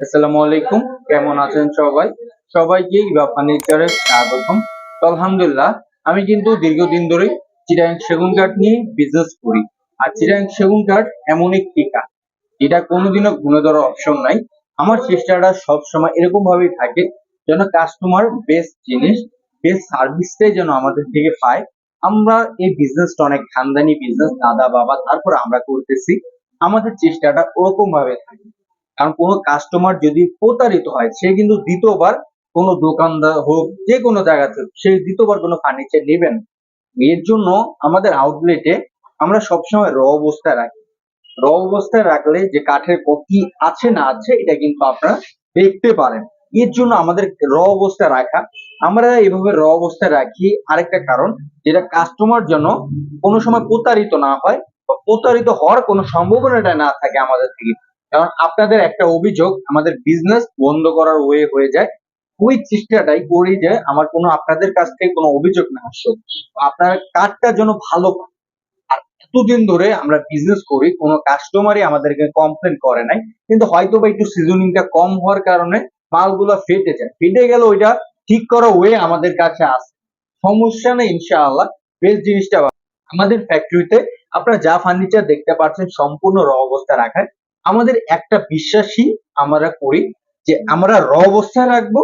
আসসালামু আলাইকুম। কেমন আছেন সবাই? সবাইকে ইবা ফার্নিচারে স্বাগতম। আলহামদুলিল্লাহ, আমি কিন্তু দীর্ঘদিন ধরে চিরাং সেগুন কাঠ নিয়ে বিজনেস করি। আর চিরাং সেগুন কাঠ এমন একটি কাঠ, যেটা কোনোদিনও ঘুরে ধরার অপশন নাই। আমার চেষ্টাটা সবসময় এরকম ভাবেই থাকে, যেন কাস্টমার বেস্ট জিনিস বেস্ট সার্ভিসটাই যেন আমাদের থেকে পায়। আমরা এই বিজনেসটা অনেক খানদানি বিজনেস দাদা, বাবা, তারপর আমরা করতেছি। আমাদের চেষ্টাটা ওরকম ভাবে থাকে। কারণ কোনো কাস্টমার যদি প্রতারিত হয়, সে কিন্তু দ্বিতীয়বার কোনো দোকানদার হোক, যে কোনো জায়গা থেকে সে দ্বিতীয়বার কোনো ফার্নিচার নেবেন। এর জন্য আমাদের আউটলেটে আমরা সবসময় র অবস্থায় রাখি। র অবস্থায় রাখলে যে কাঠের কি আছে না আছে, এটা কিন্তু আপনারা দেখতে পারেন। এর জন্য আমাদের র অবস্থায় রাখা, আমরা এভাবে র অবস্থায় রাখি। আরেকটা কারণ, যেটা কাস্টমার জন্য কোনো সময় প্রতারিত না হয় বা প্রতারিত হওয়ার কোনো সম্ভাবনাটা না থাকে আমাদের থেকে কারণ আপনাদের একটা অভিযোগ, আমাদের বিজনেস বন্ধ করার ওয়ে হয়ে যায়। ওই চেষ্টাটাই করি যে আমার কোনো আপনাদের কাছ থেকে কোনো অভিযোগ না আসুক। আপনার কার্ডটা যেন ভালো আর এতদিন ধরে আমরা বিজনেস করি, কোনো কাস্টমারই আমাদেরকে কমপ্লেন করে নাই। কিন্তু হয়তো বা একটু সিজনিংটা কম হওয়ার কারণে মালগুলো ফেটে যায়। ফেটে গেলে ওইটা ঠিক করা ওয়ে আমাদের কাছে আসে সমস্যা নেই, ইনশাআল্লাহ। বেশ জিনিসটা আমাদের ফ্যাক্টরিতে আপনারা যা ফার্নিচার দেখতে পাচ্ছেন, সম্পূর্ণ র অবস্থা রাখায় আমাদের একটা বিশ্বাসই আমরা করি যে আমরা র অবস্থায় রাখব,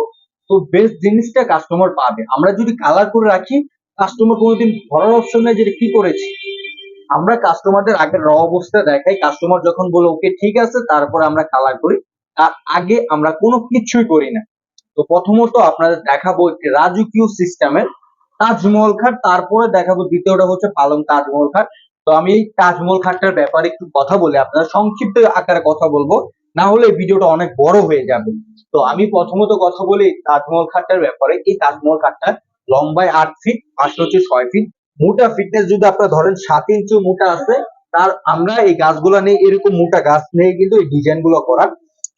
তো বেস্ট জিনিসটা কাস্টমার পাবে। আমরা যদি কালার করে রাখি কাস্টমার কোনোদিন ধরার অপশন নেই যে কি করেছি। আমরা কাস্টমারদের আগে র অবস্থা দেখাই কাস্টমার যখন বলে, ওকে, ঠিক আছে, তারপরে আমরা কালার করি। তার আগে আমরা কোনো কিছুই করি না। তো প্রথমত আপনাদের দেখাবো একটি রাজকীয় সিস্টেমের তাজমহল খাট তারপরে দেখাবো দ্বিতীয়টা হচ্ছে পালং তাজমহল খাট তো আমি তাজমহল খাটটার ব্যাপারে একটু কথা বলে আপনারা সংক্ষিপ্ত আকারে কথা বলব। না হলে ভিডিওটা অনেক বড় হয়ে যাবে। তো আমি প্রথমত কথা বলি তাজমহল খাটটার ব্যাপারে। এই তাজমহল খাটটা লম্বায় আট ফিট পাশে হচ্ছে ছয় ফিট মোটা ফিটনেস যদি আপনারা ধরেন সাত ইঞ্চি মোটা আছে, তার আমরা এই গাছগুলো নিয়ে এরকম মোটা গাছ নিয়ে কিন্তু এই ডিজাইনগুলো করা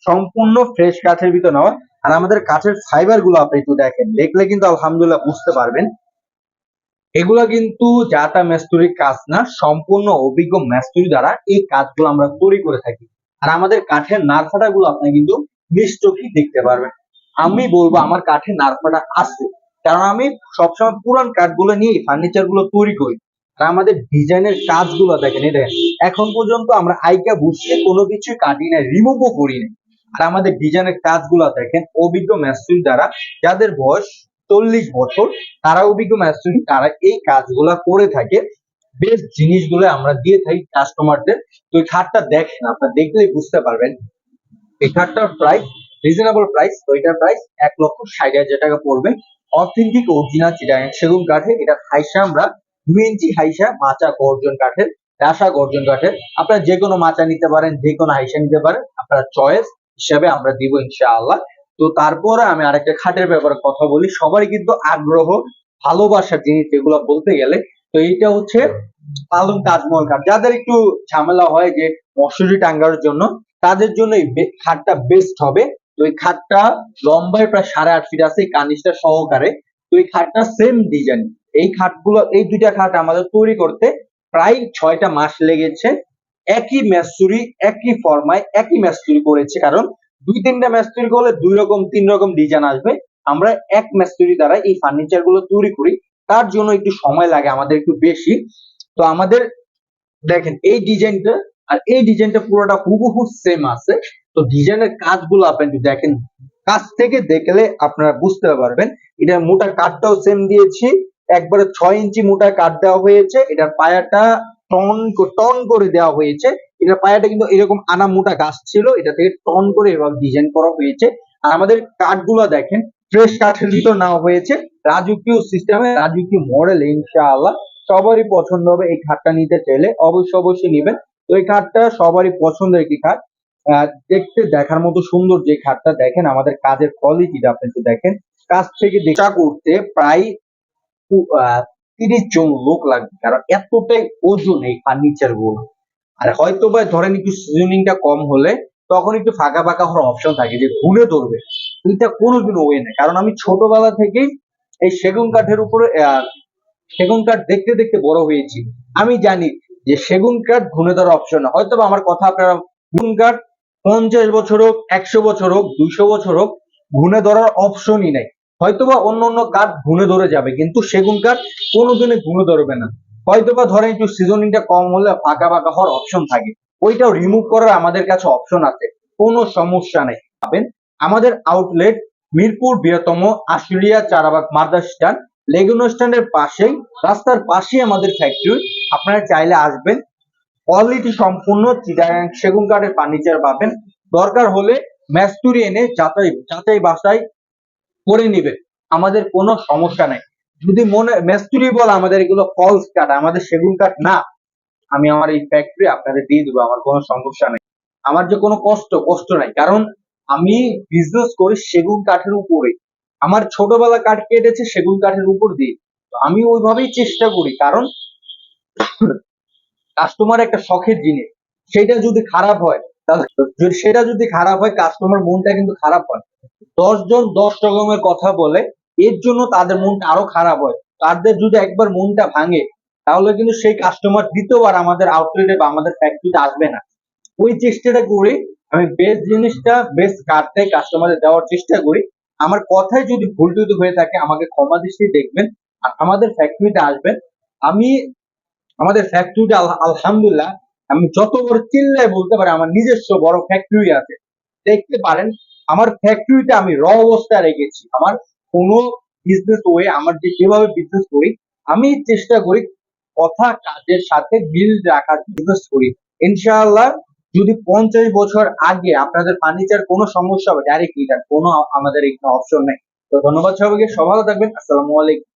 সম্পূর্ণ ফ্রেশ কাঠের ভিতর নেওয়া আর আমাদের কাঠের ফাইবারগুলো আপনি একটু দেখেন, দেখলে কিন্তু আলহামদুলিল্লাহ বুঝতে পারবেন। এগুলা কিন্তু জাতা মেস্তুরির কাজ না, সম্পূর্ণ অভিজ্ঞ মেস্তুরি দ্বারা এই কাজগুলো আমরা তৈরি করে থাকি। আর আমাদের কাঠের নারফাটা গুলো আপনি কিন্তু নিশ্চয়ই দেখতে পারবেন। আমি বলব আমার কাঠের নারফাটা আছে, কারণ আমি সবসময় পুরান কাঠগুলো নিয়ে ফার্নিচারগুলো তৈরি করি। আর আমাদের ডিজাইনের কাজগুলো দেখেন দেখেন, এখন পর্যন্ত আমরা আইকা বসিয়ে কোনো কিছু কাটি না, রিমুভও করি না আর আমাদের ডিজাইনের কাজগুলো দেখেন, অভিজ্ঞ মেস্তুরি দ্বারা যাদের বয়স চল্লিশ বছর তারা অভিজ্ঞ মেস্তুরি তারা এই কাজগুলা করে থাকে। বেশ জিনিসগুলো আমরা দিয়ে থাকি কাস্টমারদের তো এই খাটটা দেখেন, আপনারা দেখলেই বুঝতে পারবেন। এই খাটটার প্রাইস রিজনেবল প্রাইস তো এটার প্রাইস এক লক্ষ ষাট হাজার টাকা পড়বে। অথেন্টিক অরিজিনাল চিটাগাং সেগুন কাঠের, এটা হাইসা আমরা দুই ইঞ্চি হাইসা মাচা গর্জন কাঠের রাসা গর্জন কাঠের। আপনারা যে কোনো মাচা নিতে পারেন যে কোনো হাইসা নিতে পারেন, আপনার চয়েস হিসাবে আমরা দিব ইনশাআল্লাহ। তো তারপরে আমি আরেকটা খাটের ব্যাপারে কথা বলি। সবারই কিন্তু আগ্রহ ভালোবাসার জিনিস যেগুলো বলতে গেলে। তো এইটা হচ্ছে পালং তাজমহল খাট। যাদের একটু ঝামেলা হয় যে মশুরি টাঙ্গার জন্য, তাদের জন্য এই খাটটা বেস্ট হবে। তো এই খাটটা লম্বায় প্রায় সাড়ে আট ফিট আছে কানিসটা সহকারে। তো এই খাটটা সেম ডিজাইন এই খাটগুলো, এই দুইটা খাট আমাদের তৈরি করতে প্রায় ছয়টা মাস লেগেছে। একই ম্যাচুরি একই ফর্মায় একই ম্যাচুরি করেছে। কারণ দুই তিনটা ম্যাচ তৈরি করলে দুই রকম, তিন রকম ডিজাইন আসবে। আমরা এক ম্যাচ তৈরি দ্বারা এই ফার্নিচারগুলো তৈরি করি। তার জন্য একটু সময় লাগে, আমাদের একটু বেশি। তো আমাদের, দেখেন, এই ডিজাইনটা আর এই ডিজাইনটা পুরোটা হুবহু সেম আছে। তো ডিজাইনের কাজগুলো আপনি দেখেন। কাজ থেকে দেখলে আপনারা বুঝতে পারবেন, এটা মোটা কাঠটাও সেম দিয়েছি। একবারে ছয় ইঞ্চি মোটা কাঠ দেওয়া হয়েছে। এটার পায়াটা টন টন করে দেওয়া হয়েছে। এটা পায়াটা কিন্তু এরকম আনা মোটা গাছ ছিল, এটা থেকে টন করে এভাবে ডিজাইন করা হয়েছে। আর আমাদের কাঠগুলো দেখেন ফ্রেশ কাঠের ভিতর নেওয়া হয়েছে। রাজকীয় সিস্টেমে রাজকীয় মডেল ইনশাআল্লাহ। সবারই পছন্দ হবে এই খাটটা নিতে চাইলে। অবশ্যই অবশ্যই নেবেন। তো এই খাটটা সবারই পছন্দের একটি খাট দেখতে, দেখার মতো সুন্দর যে খাটটা দেখেন, আমাদের কাজের কোয়ালিটিটা আপনি দেখেন। কাছ থেকে দেখা করতে প্রায় তিরিশ জন লোক লাগবে, কারণ এতটাই ওজন এই ফার্নিচারগুলো। আর হয়তো বা ধরেন একটু সিজনিংটা কম হলে তখন একটু ফাঁকা ফাঁকা হওয়ার অপশন থাকে যে ঘুরে ধরবে। এটা কোনোদিন ওয়ে নেই কারণ আমি ছোটবেলা থেকেই এই সেগুন কাঠের উপরে সেগুন কাঠ দেখতে দেখতে বড় হয়েছি। আমি জানি যে সেগুন কাঠ ঘুরে ধরার অপশন হয়তো বা আমার কথা আপনারা সেগুন কাঠ পঞ্চাশ বছর হোক, একশো বছর হোক, দুইশো বছর হোক ঘুণে ধরার অপশনই নাই। হয়তোবা অন্য অন্য কাঠ ঘুণে ধরে যাবে, কিন্তু সেগুন কাঠ কোনোদিনই ঘুনে ধরবে না। হয়তোবা ধরেন একটু সিজনিংটা কম হলে ফাঁকা ফাঁকা হওয়ার অপশন থাকে। ওইটাও রিমুভ করার আমাদের কাছে অপশন আছে, কোনো সমস্যা নেই। পাবেন। আমাদের আউটলেট মিরপুর বৃহত্তম আশুলিয়া চারাবাগ মাদ্রাস স্ট্যান্ড। লেগুনো স্ট্যান্ডের পাশেই, রাস্তার পাশেই আমাদের ফ্যাক্টরি আপনারা চাইলে আসবেন। কোয়ালিটি সম্পূর্ণ চিটাগাং সেগুন কাঠের ফার্নিচার পাবেন। দরকার হলে ম্যাস্তুরি এনে যাচাই যাচাই বাসাই করে নিবেন আমাদের কোনো সমস্যা নাই। যদি মনে, মেস্তুরি বল আমাদের এগুলো ফলস কাঠ আমাদের সেগুন কাঠ না, আমি আমার এই ফ্যাক্টরি আপনাদের দিয়ে দেবো, আমার কোনো সমস্যা নেই। আমার যে কোনো কষ্ট কষ্ট নাই। কারণ আমি বিজনেস করি সেগুন কাঠের উপরে আমার ছোটবেলা কাঠ কেটেছে সেগুন কাঠের উপর দিয়ে। তো আমি ওইভাবেই চেষ্টা করি। কারণ কাস্টমার একটা শখের জিনিস। সেটা যদি খারাপ হয় সেটা যদি খারাপ হয় কাস্টমার মনটা কিন্তু খারাপ হয়। দশ জন দশ রকমের কথা বলে, এর জন্য তাদের মনটা আরও খারাপ হয়। তাদের যদি একবার মনটা ভাঙে, তাহলে কিন্তু সেই কাস্টমার দ্বিতীয়বার আমাদের আউটলেটে বা আমাদের ফ্যাক্টরিতে আসবে না। ওই চেষ্টাটা করি, আমি বেস্ট জিনিসটা বেস্ট কার্ডটাই কাস্টমারে দেওয়ার চেষ্টা করি। আমার কথায় যদি ভুল টুল হয়ে থাকে, আমাকে ক্ষমা দৃষ্টি দেখবেন, আর আমাদের ফ্যাক্টরিতে আসবেন। আমি, আমাদের ফ্যাক্টরিটা আলহামদুলিল্লাহ, আমি যত বড় চিল্লায় বলতে পারি, আমার নিজস্ব বড় ফ্যাক্টরি আছে। দেখতে পারেন আমার ফ্যাক্টরিতে আমি র অবস্থায় রেখেছি। আমার কোনো বিজনেস ওয়ে আমার যে যেভাবে বিজনেস করি, আমি চেষ্টা করি কথা, কাজের সাথে মিল রাখার বিজনেস করি। ইনশাআল্লাহ যদি পঞ্চাশ বছর আগে আপনাদের ফার্নিচার কোনো সমস্যা হবে ডাইরেক্ট রিটার্ন কোনো আমাদের এখানে অপশন নেই। তো ধন্যবাদ সবাইকে সব ভালো থাকবেন, আসসালামু আলাইকুম।